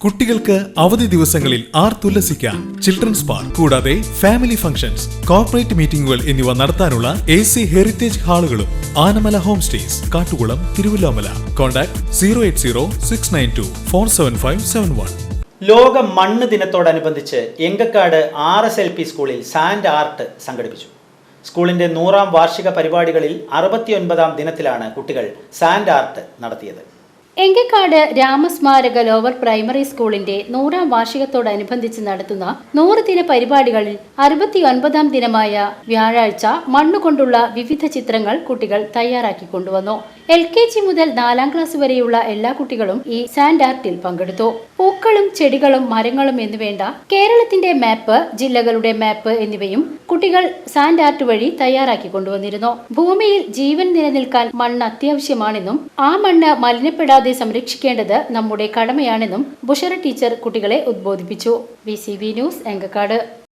കുട്ടികൾക്ക് അവധി ദിവസങ്ങളിൽ ആർ ആർത്തുല്ലസിക്കാൻ ചിൽഡ്രൻസ് പാർക്ക് കൂടാതെ ഫാമിലി ഫംഗ്ഷൻസ് കോർപ്പറേറ്റ് മീറ്റിംഗുകൾ എന്നിവ നടത്താനുള്ള A C heritage ഹാളുകളും Anamala home stays Kattukulam Thiruvilwamala. Contact zero eight zero six nine two four seven five seven one ലോക മണ്ണ് ദിനത്തോടനുബന്ധിച്ച് Enkakkad R S L P സ്കൂളിൽ സാൻഡ് ആർട്ട് സംഘടിപ്പിച്ചു. സ്കൂളിന്റെ നൂറാം വാർഷിക പരിപാടികളിൽ അറുപത്തിയൊൻപതാം ദിനത്തിലാണ് കുട്ടികൾ സാൻഡ് ആർട്ട് നടത്തിയത്. എങ്കക്കാട് രാമസ്മാരക ലോവർ പ്രൈമറി സ്കൂളിന്റെ നൂറാം വാർഷികത്തോടനുബന്ധിച്ച് നടത്തുന്ന നൂറ് ദിന പരിപാടികളിൽ അറുപത്തിയൊൻപതാം ദിനമായ വ്യാഴാഴ്ച മണ്ണുകൊണ്ടുള്ള വിവിധ ചിത്രങ്ങൾ കുട്ടികൾ തയ്യാറാക്കി കൊണ്ടുവന്നു. എൽ കെ ജി മുതൽ നാലാം ക്ലാസ് വരെയുള്ള എല്ലാ കുട്ടികളും ഈ സാൻഡ് ആർട്ടിൽ പങ്കെടുത്തു. പൂക്കളും ചെടികളും മരങ്ങളും എന്നുവേണ്ട കേരളത്തിന്റെ മാപ്പ് ജില്ലകളുടെ മാപ്പ് എന്നിവയും കുട്ടികൾ സാൻഡ് ആർട്ട് വഴി തയ്യാറാക്കി കൊണ്ടുവന്നിരുന്നു. ഭൂമിയിൽ ജീവൻ നിലനിൽക്കാൻ മണ്ണ് അത്യാവശ്യമാണെന്നും ആ മണ്ണ് മലിനപ്പെടാതെ സംരക്ഷിക്കേണ്ടത് നമ്മുടെ കടമയാണെന്നും ബുഷറ ടീച്ചർ കുട്ടികളെ ഉദ്ബോധിപ്പിച്ചു. B news Enkakkad.